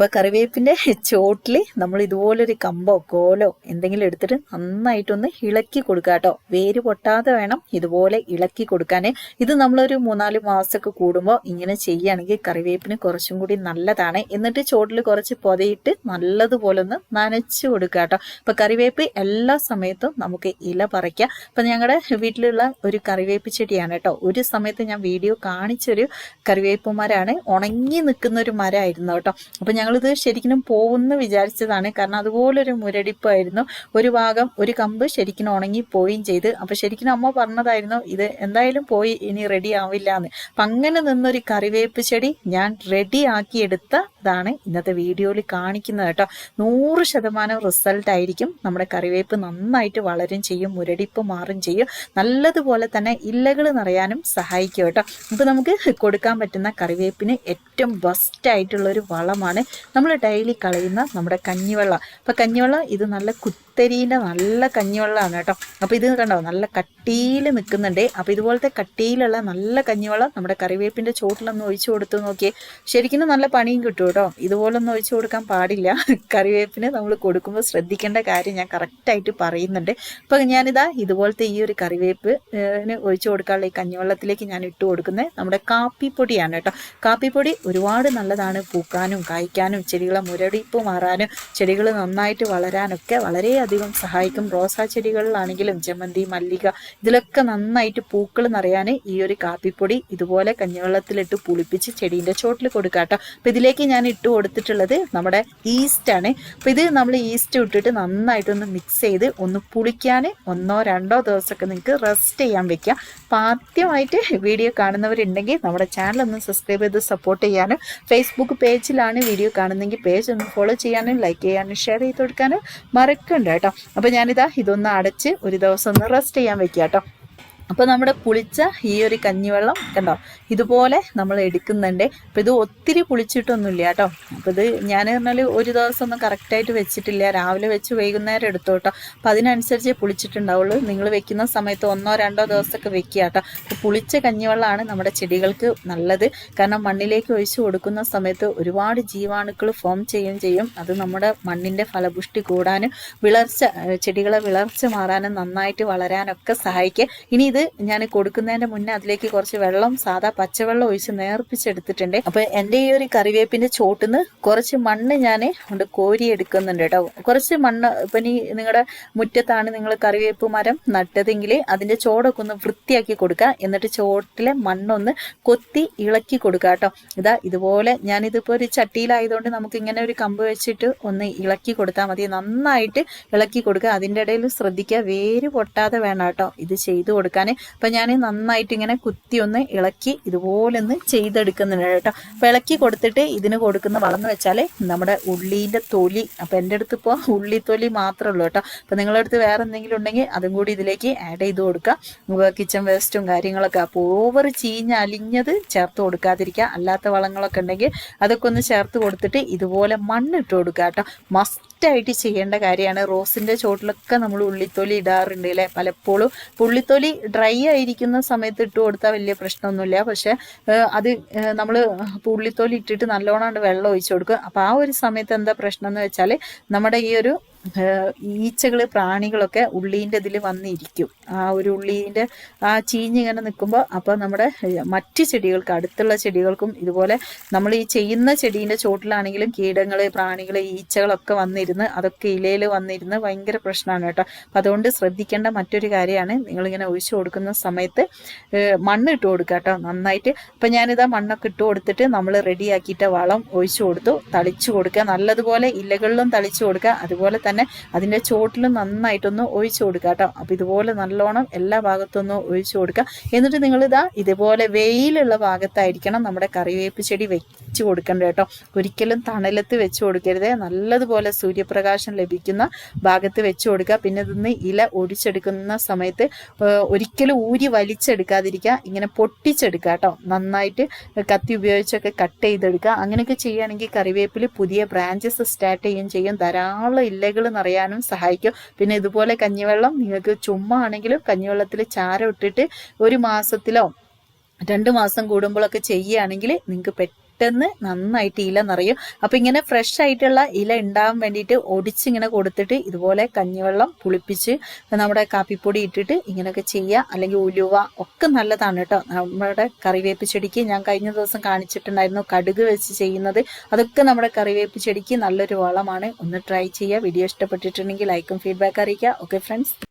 അപ്പോൾ കറിവേപ്പിന്റെ ചോട്ടിൽ നമ്മൾ ഇതുപോലൊരു കമ്പോ കോലോ എന്തെങ്കിലും എടുത്തിട്ട് നന്നായിട്ടൊന്ന് ഇളക്കി കൊടുക്കുക കേട്ടോ വേര് പൊട്ടാതെ വേണം ഇതുപോലെ ഇളക്കി കൊടുക്കാൻ ഇത് നമ്മളൊരു മൂന്നാൽ മാസമൊക്കെ കൂടുമ്പോൾ ഇങ്ങനെ ചെയ്യുകയാണെങ്കിൽ കറിവേപ്പിന് കുറച്ചും കൂടി നല്ലതാണ്. എന്നിട്ട് ചോട്ടിൽ കുറച്ച് പൊതയിട്ട് നല്ലതുപോലെ ഒന്ന് നനച്ചു കൊടുക്കുക കേട്ടോ അപ്പോൾ കറിവേപ്പ് എല്ലാ സമയത്തും നമുക്ക് ഇല പറിക്കാം. അപ്പം ഞങ്ങളുടെ വീട്ടിലുള്ള ഒരു കറിവേപ്പ് ചെടിയാണ് കേട്ടോ ഒരു സമയത്ത് ഞാൻ വീഡിയോ കാണിച്ചൊരു കറിവേപ്പ് മരമാണ് ഉണങ്ങി നിൽക്കുന്ന ഒരു മരമായിരുന്നു കേട്ടോ അപ്പം ഞങ്ങളിത് ശരിക്കും പോകുമെന്ന് വിചാരിച്ചതാണ്. കാരണം അതുപോലൊരു മുരടിപ്പായിരുന്നു. ഒരു ഭാഗം ഒരു കമ്പ് ശരിക്കും ഉണങ്ങി പോവുകയും ചെയ്ത്. അപ്പം ശരിക്കും അമ്മ പറഞ്ഞതായിരുന്നു ഇത് എന്തായാലും പോയി ഇനി റെഡി ആവില്ല എന്ന് അപ്പം അങ്ങനെ നിന്നൊരു കറിവേപ്പ് ചെടി ഞാൻ റെഡി എടുത്തതാണ് ഇന്നത്തെ വീഡിയോയിൽ കാണിക്കുന്നത് കേട്ടോ. നൂറ് ശതമാനം റിസൾട്ട് ആയിരിക്കും നമ്മുടെ കറിവേപ്പ് നന്നായിട്ട് വളരും ചെയ്യും മുരടിപ്പ് മാറും ചെയ്യും. നല്ലതുപോലെ തന്നെ ഇല്ലകൾ നിറയാനും സഹായിക്കും കേട്ടോ. അപ്പോൾ നമുക്ക് കൊടുക്കാൻ പറ്റുന്ന കറിവേപ്പിന് ഏറ്റവും ബെസ്റ്റ് ആയിട്ടുള്ള ഒരു വളമാണ് നമ്മൾ ഡെയിലി കളയുന്ന നമ്മുടെ കഞ്ഞിവെള്ളം. അപ്പോൾ കഞ്ഞിവെള്ളം ഇത് നല്ല കുത്തരീന്റെ നല്ല കഞ്ഞിവെള്ളമാണ് കേട്ടോ. അപ്പോൾ ഇത് കണ്ടോ? നല്ല കട്ടിയിൽ നിൽക്കുന്നുണ്ട്. അപ്പോൾ ഇതുപോലത്തെ കട്ടിയിലുള്ള നല്ല കഞ്ഞിവെള്ളം നമ്മുടെ കറിവേപ്പിന്റെ ചോട്ടിലൊന്ന് ഒഴിച്ചു കൊടുത്ത് നോക്കിയേ. ശരിക്കും നല്ല പണിയും കിട്ടും. കേട്ടോ. ഇതുപോലൊന്നും ഒഴിച്ചു കൊടുക്കാൻ പാടില്ല. കറിവേപ്പിന് നമ്മൾ കൊടുക്കുമ്പോൾ ശ്രദ്ധിക്കേണ്ട കാര്യം ഞാൻ കറക്റ്റായിട്ട് പറയുന്നുണ്ട്. അപ്പം ഞാനിതാ ഇതുപോലത്തെ ഈ ഒരു കറിവേപ്പ് ഒഴിച്ചു കൊടുക്കാനുള്ള ഈ കഞ്ഞിവെള്ളത്തിലേക്ക് ഞാൻ ഇട്ട് കൊടുക്കുന്നത് നമ്മുടെ കാപ്പിപ്പൊടിയാണ് കേട്ടോ. കാപ്പിപ്പൊടി ഒരുപാട് നല്ലതാണ് പൂക്കാനും കായ്ക്കാനും ചെടികളെ മുരടിപ്പ് മാറാനും ചെടികൾ നന്നായിട്ട് വളരാനൊക്കെ വളരെയധികം സഹായിക്കും. റോസാ ചെടികളിലാണെങ്കിലും ജമന്തി മല്ലിക ഇതിലൊക്കെ നന്നായിട്ട് പൂക്കൾ നിറയാൻ ഈ ഒരു കാപ്പിപ്പൊടി ഇതുപോലെ കഞ്ഞിവെള്ളത്തിലിട്ട് പുളിപ്പിച്ച് ചെടീന്റെ ചോട്ടിൽ കൊടുക്കാം കേട്ടോ അപ്പോൾ ഇതിലേക്ക് ഞാൻ ഇട്ട് കൊടുത്തിട്ടുള്ളത് നമ്മുടെ ഈസ്റ്റ് ആണ്. അപ്പോൾ ഇത് നമ്മൾ ഈസ്റ്റ് ഇട്ടിട്ട് നന്നായിട്ടൊന്ന് മിക്സ് ചെയ്ത് ഒന്ന് പുളിക്കാൻ ഒന്നോ രണ്ടോ ദിവസമൊക്കെ നിങ്ങൾക്ക് റെസ്റ്റ് ചെയ്യാൻ വെക്കാം. അപ്പോൾ ആദ്യമായിട്ട് വീഡിയോ കാണുന്നവരുണ്ടെങ്കിൽ നമ്മുടെ ചാനൽ ഒന്ന് സബ്സ്ക്രൈബ് ചെയ്ത് സപ്പോർട്ട് ചെയ്യാനും ഫേസ്ബുക്ക് പേജിലാണ് വീഡിയോ കാണുന്നെങ്കിൽ പേജ് ഒന്ന് ഫോളോ ചെയ്യാനും ലൈക്ക് ചെയ്യാനും ഷെയർ ചെയ്ത് കൊടുക്കാനും മറക്കണ്ട കേട്ടോ. അപ്പോൾ ഞാനിതാ ഇതൊന്ന് അടച്ച് ഒരു ദിവസം ഒന്ന് റെസ്റ്റ് ചെയ്യാൻ വെക്കാം കേട്ടോ. അപ്പോൾ നമ്മുടെ പുളിച്ച ഈ ഒരു കഞ്ഞിവെള്ളം കണ്ടോ? ഇതുപോലെ നമ്മൾ എടുക്കുന്നുണ്ട്. അപ്പോൾ ഇത് ഒത്തിരി പുളിച്ചിട്ടൊന്നുമില്ല കേട്ടോ. അപ്പോൾ ഇത് ഞാൻ പറഞ്ഞാൽ ഒരു ദിവസം ഒന്നും കറക്റ്റായിട്ട് വെച്ചിട്ടില്ല. രാവിലെ വെച്ച് വൈകുന്നേരം എടുത്തു കേട്ടോ. അപ്പോൾ അതിനനുസരിച്ച് പുളിച്ചിട്ടുണ്ടാവുള്ളൂ. നിങ്ങൾ വെക്കുന്ന സമയത്ത് ഒന്നോ രണ്ടോ ദിവസമൊക്കെ വെക്കുക കേട്ടോ. പുളിച്ച കഞ്ഞിവെള്ളമാണ് നമ്മുടെ ചെടികൾക്ക് നല്ലത്. കാരണം മണ്ണിലേക്ക് ഒഴിച്ചു കൊടുക്കുന്ന സമയത്ത് ഒരുപാട് ജീവാണുക്കൾ ഫോം ചെയ്യുകയും ചെയ്യും. അത് നമ്മുടെ മണ്ണിന്റെ ഫലപുഷ്ടി കൂടാനും വിളർച്ച ചെടികളെ വിളർച്ച മാറാനും നന്നായിട്ട് വളരാനൊക്കെ സഹായിക്കുക ഇനി ഇത് ഞാൻ കൊടുക്കുന്നതിന്റെ മുന്നേ അതിലേക്ക് കുറച്ച് വെള്ളം സാധാ പച്ചവെള്ളം ഒഴിച്ച് നേർപ്പിച്ചെടുത്തിട്ടുണ്ട്. അപ്പൊ എന്റെ ഈ ഒരു കറിവേപ്പിന്റെ ചോട്ടിന്ന് കുറച്ച് മണ്ണ് ഞാൻ കൊണ്ട് കോരി എടുക്കുന്നുണ്ട് കേട്ടോ. കുറച്ച് മണ്ണ് ഇപ്പൊ ഇനി നിങ്ങളുടെ മുറ്റത്താണ് നിങ്ങൾ കറിവേപ്പ് മരം നട്ടതെങ്കിൽ അതിന്റെ ചോടൊക്കെ ഒന്ന് വൃത്തിയാക്കി കൊടുക്കുക എന്നിട്ട് ചോട്ടിലെ മണ്ണൊന്ന് കൊത്തി ഇളക്കി കൊടുക്കുക കേട്ടോ. ഇതാ ഇതുപോലെ ഞാനിതിപ്പോൾ ഒരു ചട്ടിയിലായതുകൊണ്ട് നമുക്ക് ഇങ്ങനെ ഒരു കമ്പ് വെച്ചിട്ട് ഒന്ന് ഇളക്കി കൊടുത്താൽ മതി. നന്നായിട്ട് ഇളക്കി കൊടുക്കുക അതിന്റെ ഇടയിൽ ശ്രദ്ധിക്കുക വേര് പൊട്ടാതെ വേണം കേട്ടോ. ഇത് ചെയ്തു കൊടുക്കാൻ അപ്പൊ ഞാൻ നന്നായിട്ട് ഇങ്ങനെ കുത്തി ഒന്ന് ഇളക്കി ഇതുപോലെ ഒന്ന് ചെയ്തെടുക്കുന്നുണ്ട് കേട്ടോ. അപ്പൊ ഇളക്കി കൊടുത്തിട്ട് ഇതിന് കൊടുക്കുന്ന വളം എന്ന് വെച്ചാൽ നമ്മുടെ ഉള്ളീന്റെ തൊലി. അപ്പൊ എന്റെ അടുത്ത് ഇപ്പോൾ ഉള്ളി തൊലി മാത്രമേ ഉള്ളൂ കേട്ടോ. അപ്പൊ നിങ്ങളുടെ അടുത്ത് വേറെ എന്തെങ്കിലും ഉണ്ടെങ്കിൽ അതും കൂടി ഇതിലേക്ക് ആഡ് ചെയ്ത് കൊടുക്കുക. കിച്ചൺ വേസ്റ്റും കാര്യങ്ങളൊക്കെ അപ്പോൾ ഓവർ ചീഞ്ഞ് അലിഞ്ഞത് ചേർത്ത് കൊടുക്കാതിരിക്കുക. അല്ലാത്ത വളങ്ങളൊക്കെ ഉണ്ടെങ്കിൽ അതൊക്കെ ഒന്ന് ചേർത്ത് കൊടുത്തിട്ട് ഇതുപോലെ മണ്ണിട്ട് കൊടുക്കുക കേട്ടോ. മസ്റ്റ് ആയിട്ട് ചെയ്യേണ്ട കാര്യമാണ്. റോസിന്റെ ചോട്ടിലൊക്കെ നമ്മൾ ഉള്ളിത്തൊലി ഇടാറുണ്ട് അല്ലേ? പലപ്പോഴും ഉള്ളിത്തൊലി ഡ്രൈ ആയിരിക്കുന്ന സമയത്ത് ഇട്ട് കൊടുത്താൽ വലിയ പ്രശ്നമൊന്നുമില്ല. പക്ഷെ അത് നമ്മൾ ഉള്ളിത്തൊലി ഇട്ടിട്ട് നല്ലോണം വെള്ളം ഒഴിച്ചു കൊടുക്കുക. അപ്പോൾ ആ ഒരു സമയത്ത് എന്താ പ്രശ്നം എന്ന് വെച്ചാൽ നമ്മുടെ ഈ ഒരു ഈച്ചകൾ പ്രാണികളൊക്കെ ഉള്ളീന്റെ ഇതിൽ വന്നിരിക്കും. ആ ഒരു ഉള്ളീന്റെ ആ ചീഞ്ഞിങ്ങനെ നിൽക്കുമ്പോൾ അപ്പോൾ നമ്മുടെ മറ്റ് ചെടികൾക്ക് അടുത്തുള്ള ചെടികൾക്കും ഇതുപോലെ നമ്മൾ ഈ ചെയ്യുന്ന ചെടീന്റെ ചോട്ടിലാണെങ്കിലും കീടങ്ങൾ പ്രാണികൾ ഈച്ചകളൊക്കെ വന്നിരുന്ന് അതൊക്കെ ഇലയിൽ വന്നിരുന്ന് ഭയങ്കര പ്രശ്നമാണ് കേട്ടോ. അപ്പം അതുകൊണ്ട് ശ്രദ്ധിക്കേണ്ട മറ്റൊരു കാര്യമാണ് നിങ്ങളിങ്ങനെ ഒഴിച്ചു കൊടുക്കുന്ന സമയത്ത് മണ്ണ് ഇട്ട് കൊടുക്കുക കേട്ടോ നന്നായിട്ട്. അപ്പം ഞാനിതാ മണ്ണൊക്കെ ഇട്ട് കൊടുത്തിട്ട് നമ്മൾ റെഡിയാക്കിയിട്ട് വളം ഒഴിച്ചു കൊടുത്തു. തളിച്ചു കൊടുക്കുക. നല്ലതുപോലെ ഇലകളിലും തളിച്ചു കൊടുക്കുക. അതുപോലെ തന്നെ അതിന്റെ ചോട്ടിൽ നന്നായിട്ടൊന്ന് ഒഴിച്ചു കൊടുക്കുക കേട്ടോ. അപ്പോൾ ഇതുപോലെ നല്ലോണം എല്ലാ ഭാഗത്തൊന്നും ഒഴിച്ചു കൊടുക്കുക. എന്നിട്ട് നിങ്ങളിതാ ഇതുപോലെ വെയിലുള്ള ഭാഗത്തായിരിക്കണം നമ്മുടെ കറിവേപ്പ് ചെടി വെച്ച് കൊടുക്കേണ്ട കേട്ടോ. ഒരിക്കലും തണലത്ത് വെച്ച് കൊടുക്കരുത്. നല്ലതുപോലെ സൂര്യപ്രകാശം ലഭിക്കുന്ന ഭാഗത്ത് വെച്ച് കൊടുക്കുക. പിന്നെ ഇതിന്ന് ഇല ഒടിച്ചെടുക്കുന്ന സമയത്ത് ഒരിക്കലും ഊരി വലിച്ചെടുക്കാതിരിക്കുക. ഇങ്ങനെ പൊട്ടിച്ചെടുക്കുക കേട്ടോ. നന്നായിട്ട് കത്തി ഉപയോഗിച്ചൊക്കെ കട്ട് ചെയ്തെടുക്കുക. അങ്ങനെയൊക്കെ ചെയ്യുകയാണെങ്കിൽ കറിവേപ്പിൽ പുതിയ ബ്രാഞ്ചസ് സ്റ്റാർട്ട് ചെയ്യുകയും ചെയ്യും. ധാരാളം ഇലകൾ നിറയാനും സഹായിക്കും. പിന്നെ ഇതുപോലെ കഞ്ഞിവെള്ളം നിങ്ങൾക്ക് ചുമ്മാ ആണെങ്കിലും കഞ്ഞിവെള്ളത്തിൽ ചാരം ഇട്ടിട്ട് ഒരു മാസത്തിലോ രണ്ട് മാസം കൂടുമ്പോഴൊക്കെ ചെയ്യുകയാണെങ്കിൽ നിങ്ങൾക്ക് പെട്ടെന്ന് നന്നായിട്ട് ഇല നിറയും. അപ്പൊ ഇങ്ങനെ ഫ്രഷ് ആയിട്ടുള്ള ഇല ഉണ്ടാകാൻ വേണ്ടിയിട്ട് ഒടിച്ചിങ്ങനെ കൊടുത്തിട്ട് ഇതുപോലെ കഞ്ഞിവെള്ളം പുളിപ്പിച്ച് നമ്മുടെ കാപ്പിപ്പൊടി ഇട്ടിട്ട് ഇങ്ങനെയൊക്കെ ചെയ്യുക അല്ലെങ്കിൽ ഉലുവ ഒക്കെ നല്ലതാണ് കേട്ടോ. നമ്മുടെ കറിവേപ്പ് ചെടിക്ക് ഞാൻ കഴിഞ്ഞ ദിവസം കാണിച്ചിട്ടുണ്ടായിരുന്നു കടുക് വെച്ച് ചെയ്യുന്നത്. അതൊക്കെ നമ്മുടെ കറിവേപ്പ് ചെടിക്ക് നല്ലൊരു വളമാണ്. ഒന്ന് ട്രൈ ചെയ്യുക വീഡിയോ ഇഷ്ടപ്പെട്ടിട്ടുണ്ടെങ്കിൽ ലൈക്കും ഫീഡ്ബാക്ക് അറിയിക്കുക. Okay friends